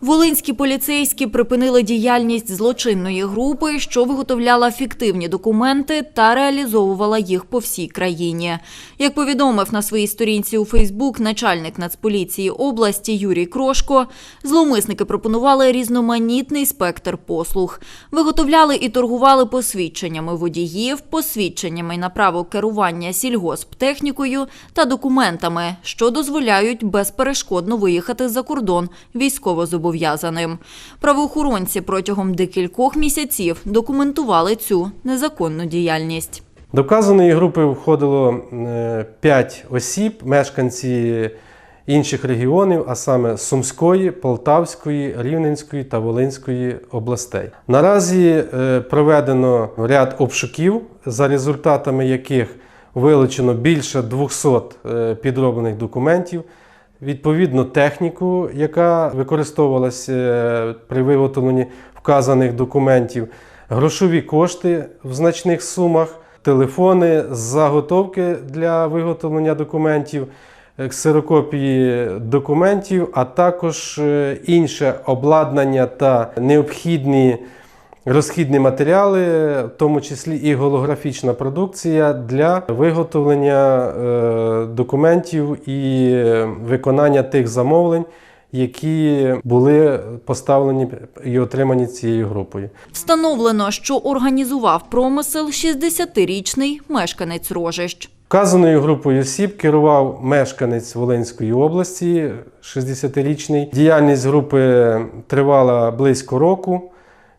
Волинські поліцейські припинили діяльність злочинної групи, що виготовляла фіктивні документи та реалізовувала їх по всій країні. Як повідомив на своїй сторінці у Фейсбук начальник Нацполіції області Юрій Крошко, зловмисники пропонували різноманітний спектр послуг. Виготовляли і торгували посвідченнями водіїв, посвідченнями на право керування сільгосптехнікою та документами, що дозволяють безперешкодно виїхати за кордон військовозобов'язаним. Правоохоронці протягом декількох місяців документували цю незаконну діяльність. До вказаної групи входило 5 осіб, мешканці інших регіонів, а саме Сумської, Полтавської, Рівненської та Волинської областей. Наразі е, проведено ряд обшуків, за результатами яких вилучено більше 200 е, підроблених документів. Відповідну техніку, яка використовувалася е, при виготовленні вказаних документів, грошові кошти в значних сумах, телефони, заготовки для виготовлення документів, е, ксерокопії документів, а також е, інше обладнання та необхідні розхідні матеріали, в тому числі і голографічна продукція для виготовлення е, документів і виконання тих замовлень, які були поставлені і отримані цією групою. Встановлено, що організував промисел 60-річний мешканець Рожищ. Вказаною групою осіб керував мешканець Волинської області, 60-річний. Діяльність групи тривала близько року.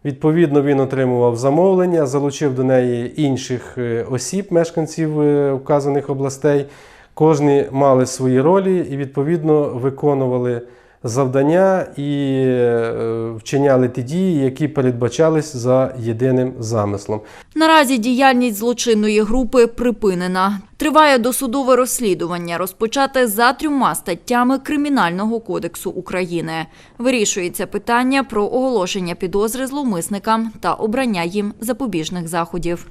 Відповідно, він отримував замовлення, залучив до неї інших е, осіб, мешканців е, вказаних областей. Кожні мали свої ролі і відповідно виконували завдання і е, вчиняли ті дії, які передбачались за єдиним замислом. Наразі діяльність злочинної групи припинена. Триває досудове розслідування, розпочате за трьома статтями Кримінального кодексу України. Вирішується питання про оголошення підозри зловмисникам та обрання їм запобіжних заходів.